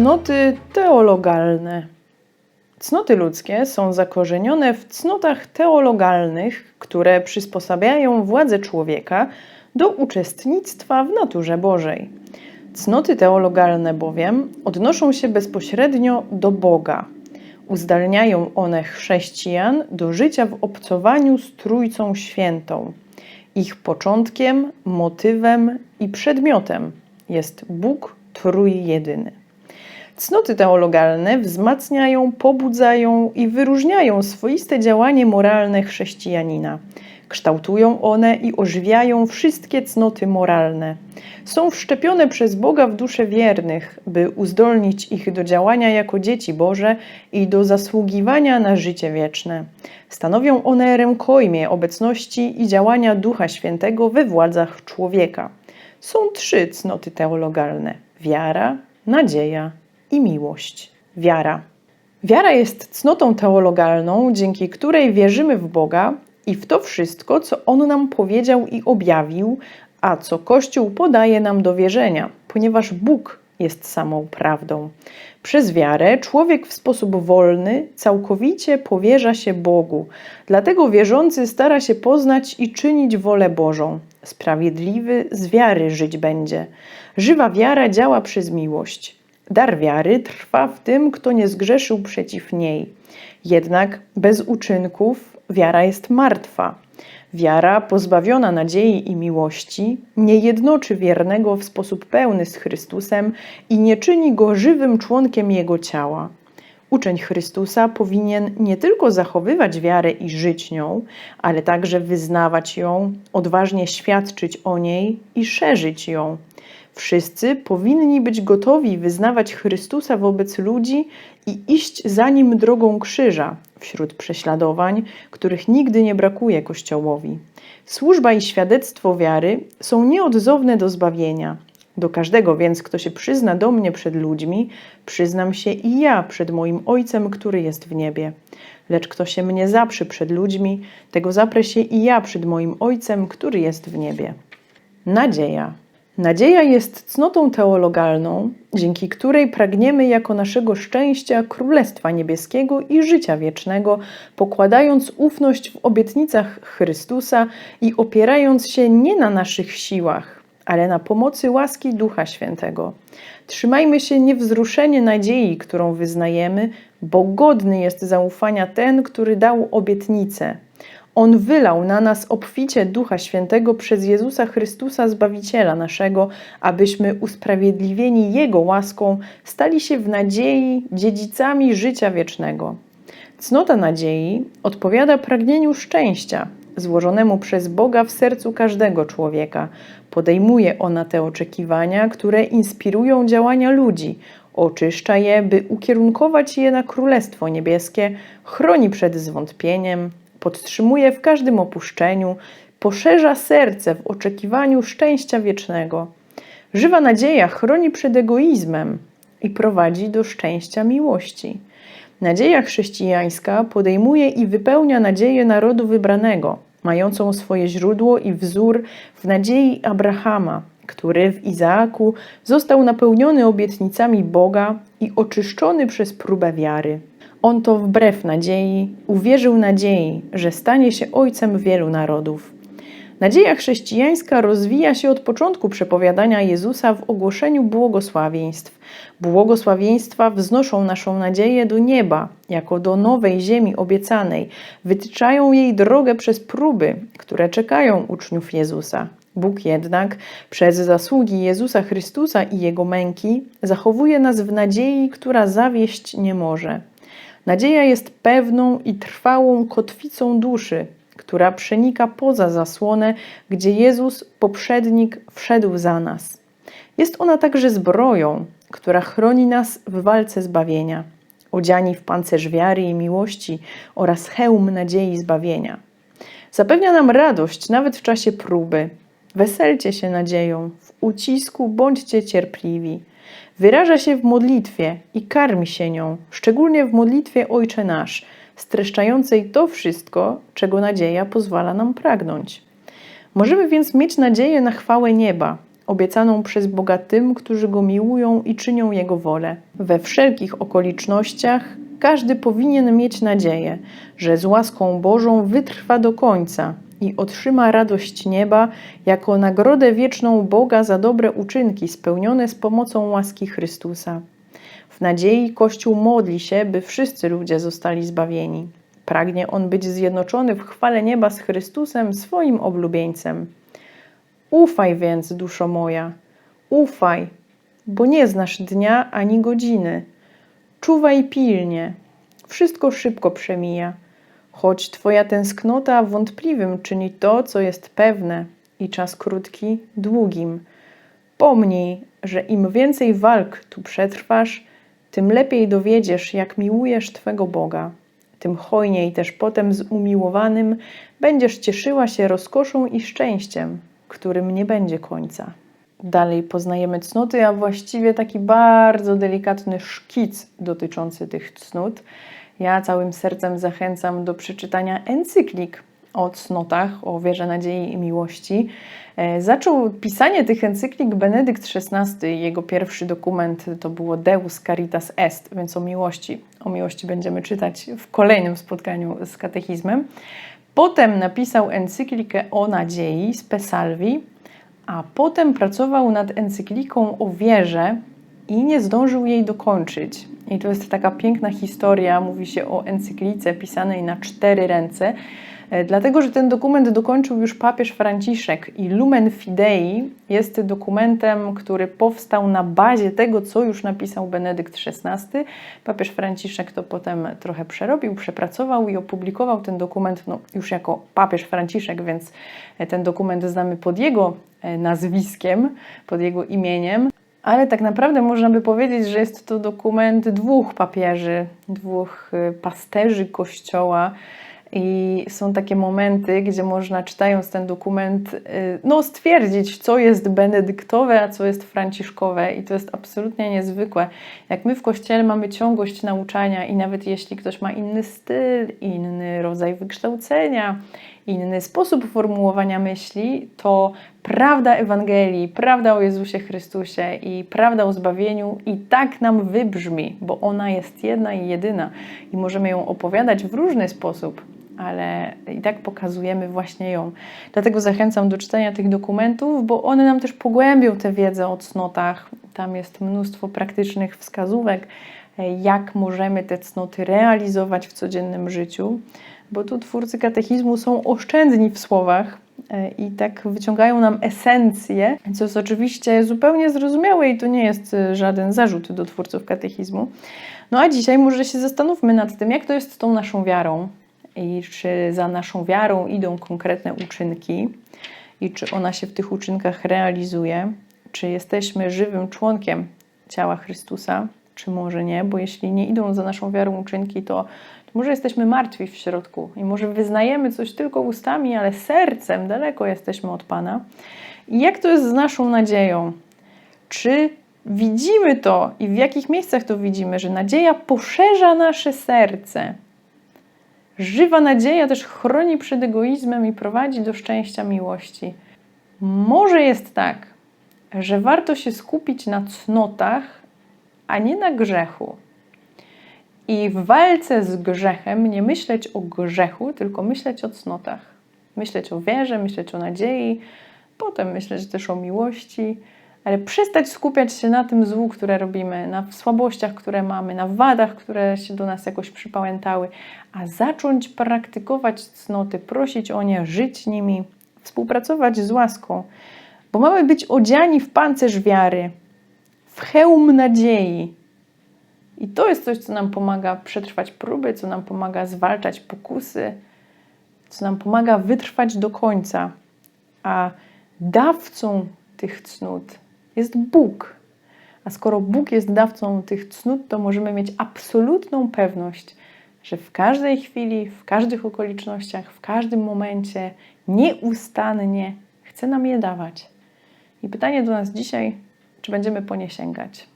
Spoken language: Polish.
Cnoty teologalne. Cnoty ludzkie są zakorzenione w cnotach teologalnych, które przysposabiają władzę człowieka do uczestnictwa w naturze Bożej. Cnoty teologalne bowiem odnoszą się bezpośrednio do Boga. Uzdalniają one chrześcijan do życia w obcowaniu z Trójcą Świętą. Ich początkiem, motywem i przedmiotem jest Bóg Trójjedyny. Cnoty teologalne wzmacniają, pobudzają i wyróżniają swoiste działanie moralne chrześcijanina. Kształtują one i ożywiają wszystkie cnoty moralne. Są wszczepione przez Boga w dusze wiernych, by uzdolnić ich do działania jako dzieci Boże i do zasługiwania na życie wieczne. Stanowią one rękojmię obecności i działania Ducha Świętego we władzach człowieka. Są trzy cnoty teologalne: wiara, nadzieja i miłość. Wiara. Wiara jest cnotą teologalną, dzięki której wierzymy w Boga i w to wszystko, co On nam powiedział i objawił, a co Kościół podaje nam do wierzenia, ponieważ Bóg jest samą prawdą. Przez wiarę człowiek w sposób wolny całkowicie powierza się Bogu, dlatego wierzący stara się poznać i czynić wolę Bożą. Sprawiedliwy z wiary żyć będzie. Żywa wiara działa przez miłość. Dar wiary trwa w tym, kto nie zgrzeszył przeciw niej. Jednak bez uczynków wiara jest martwa. Wiara, pozbawiona nadziei i miłości, nie jednoczy wiernego w sposób pełny z Chrystusem i nie czyni go żywym członkiem jego ciała. Uczeń Chrystusa powinien nie tylko zachowywać wiarę i żyć nią, ale także wyznawać ją, odważnie świadczyć o niej i szerzyć ją. Wszyscy powinni być gotowi wyznawać Chrystusa wobec ludzi i iść za nim drogą krzyża wśród prześladowań, których nigdy nie brakuje Kościołowi. Służba i świadectwo wiary są nieodzowne do zbawienia. Do każdego więc, kto się przyzna do mnie przed ludźmi, przyznam się i ja przed moim Ojcem, który jest w niebie. Lecz kto się mnie zaprzy przed ludźmi, tego zaprę się i ja przed moim Ojcem, który jest w niebie. Nadzieja. Nadzieja jest cnotą teologalną, dzięki której pragniemy jako naszego szczęścia Królestwa Niebieskiego i życia wiecznego, pokładając ufność w obietnicach Chrystusa i opierając się nie na naszych siłach, ale na pomocy łaski Ducha Świętego. Trzymajmy się niewzruszenie nadziei, którą wyznajemy, bo godny jest zaufania ten, który dał obietnicę. On wylał na nas obficie Ducha Świętego przez Jezusa Chrystusa, Zbawiciela naszego, abyśmy usprawiedliwieni Jego łaską stali się w nadziei dziedzicami życia wiecznego. Cnota nadziei odpowiada pragnieniu szczęścia, złożonemu przez Boga w sercu każdego człowieka. Podejmuje ona te oczekiwania, które inspirują działania ludzi, oczyszcza je, by ukierunkować je na Królestwo Niebieskie, chroni przed zwątpieniem, podtrzymuje w każdym opuszczeniu, poszerza serce w oczekiwaniu szczęścia wiecznego. Żywa nadzieja chroni przed egoizmem i prowadzi do szczęścia miłości. Nadzieja chrześcijańska podejmuje i wypełnia nadzieję narodu wybranego, mającą swoje źródło i wzór w nadziei Abrahama, który w Izaaku został napełniony obietnicami Boga i oczyszczony przez próbę wiary. On to wbrew nadziei uwierzył nadziei, że stanie się ojcem wielu narodów. Nadzieja chrześcijańska rozwija się od początku przepowiadania Jezusa w ogłoszeniu błogosławieństw. Błogosławieństwa wznoszą naszą nadzieję do nieba, jako do nowej ziemi obiecanej, wytyczają jej drogę przez próby, które czekają uczniów Jezusa. Bóg jednak, przez zasługi Jezusa Chrystusa i Jego męki, zachowuje nas w nadziei, która zawieść nie może. Nadzieja jest pewną i trwałą kotwicą duszy, która przenika poza zasłonę, gdzie Jezus, poprzednik, wszedł za nas. Jest ona także zbroją, która chroni nas w walce zbawienia, odziani w pancerz wiary i miłości oraz hełm nadziei zbawienia. Zapewnia nam radość nawet w czasie próby. Weselcie się nadzieją, w ucisku bądźcie cierpliwi. Wyraża się w modlitwie i karmi się nią, szczególnie w modlitwie Ojcze Nasz, streszczającej to wszystko, czego nadzieja pozwala nam pragnąć. Możemy więc mieć nadzieję na chwałę nieba, obiecaną przez Boga tym, którzy Go miłują i czynią Jego wolę. We wszelkich okolicznościach każdy powinien mieć nadzieję, że z łaską Bożą wytrwa do końca i otrzyma radość nieba jako nagrodę wieczną Boga za dobre uczynki spełnione z pomocą łaski Chrystusa. W nadziei Kościół modli się, by wszyscy ludzie zostali zbawieni. Pragnie on być zjednoczony w chwale nieba z Chrystusem, swoim oblubieńcem. Ufaj więc, duszo moja, ufaj, bo nie znasz dnia ani godziny. Czuwaj pilnie, wszystko szybko przemija, choć Twoja tęsknota wątpliwym czyni to, co jest pewne, i czas krótki długim. Pomnij, że im więcej walk tu przetrwasz, tym lepiej dowiedziesz, jak miłujesz Twego Boga. Tym hojniej też potem z umiłowanym będziesz cieszyła się rozkoszą i szczęściem, którym nie będzie końca. Dalej poznajemy cnoty, a właściwie taki bardzo delikatny szkic dotyczący tych cnót. Ja całym sercem zachęcam do przeczytania encyklik o cnotach, o wierze, nadziei i miłości. E, Zaczął pisanie tych encyklik Benedykt XVI. Jego pierwszy dokument to było Deus Caritas Est, więc o miłości. O miłości będziemy czytać w kolejnym spotkaniu z katechizmem. Potem napisał encyklikę o nadziei z Pesalvi, a potem pracował nad encykliką o wierze i nie zdążył jej dokończyć. I to jest taka piękna historia, mówi się o encyklice pisanej na cztery ręce, e, dlatego że ten dokument dokończył już papież Franciszek i Lumen Fidei jest dokumentem, który powstał na bazie tego, co już napisał Benedykt XVI. Papież Franciszek to potem trochę przerobił, przepracował i opublikował ten dokument no, już jako papież Franciszek, więc e, ten dokument znamy pod jego e, nazwiskiem, pod jego imieniem. Ale tak naprawdę można by powiedzieć, że jest to dokument dwóch papieży, dwóch y, pasterzy Kościoła. I są takie momenty, gdzie można czytając ten dokument, y, no, stwierdzić, co jest benedyktowe, a co jest franciszkowe, i to jest absolutnie niezwykłe. Jak my w kościele mamy ciągłość nauczania, i nawet jeśli ktoś ma inny styl, inny rodzaj wykształcenia, inny sposób formułowania myśli, to prawda Ewangelii, prawda o Jezusie Chrystusie i prawda o zbawieniu i tak nam wybrzmi, bo ona jest jedna i jedyna i możemy ją opowiadać w różny sposób, ale i tak pokazujemy właśnie ją. Dlatego zachęcam do czytania tych dokumentów, bo one nam też pogłębią tę wiedzę o cnotach. Tam jest mnóstwo praktycznych wskazówek, jak możemy te cnoty realizować w codziennym życiu bo tu twórcy katechizmu są oszczędni w słowach e, i tak wyciągają nam esencję, co jest oczywiście zupełnie zrozumiałe i to nie jest e, żaden zarzut do twórców katechizmu. No a dzisiaj może się zastanówmy nad tym, jak to jest z tą naszą wiarą i czy za naszą wiarą idą konkretne uczynki i czy ona się w tych uczynkach realizuje, czy jesteśmy żywym członkiem ciała Chrystusa, czy może nie, bo jeśli nie idą za naszą wiarą uczynki, to może jesteśmy martwi w środku i może wyznajemy coś tylko ustami, ale sercem daleko jesteśmy od Pana. I jak to jest z naszą nadzieją? Czy widzimy to i w jakich miejscach to widzimy, że nadzieja poszerza nasze serce? Żywa nadzieja też chroni przed egoizmem i prowadzi do szczęścia miłości. Może jest tak, że warto się skupić na cnotach, a nie na grzechu. I w walce z grzechem nie myśleć o grzechu, tylko myśleć o cnotach. Myśleć o wierze, myśleć o nadziei, potem myśleć też o miłości, ale przestać skupiać się na tym złu, które robimy, na słabościach, które mamy, na wadach, które się do nas jakoś przypałętały, a zacząć praktykować cnoty, prosić o nie, żyć nimi, współpracować z łaską, bo mamy być odziani w pancerz wiary, w hełm nadziei, i to jest coś, co nam pomaga przetrwać próby, co nam pomaga zwalczać pokusy, co nam pomaga wytrwać do końca. A dawcą tych cnót jest Bóg. A skoro Bóg jest dawcą tych cnót, to możemy mieć absolutną pewność, że w każdej chwili, w każdych okolicznościach, w każdym momencie, nieustannie chce nam je dawać. I pytanie do nas dzisiaj, czy będziemy po nie sięgać.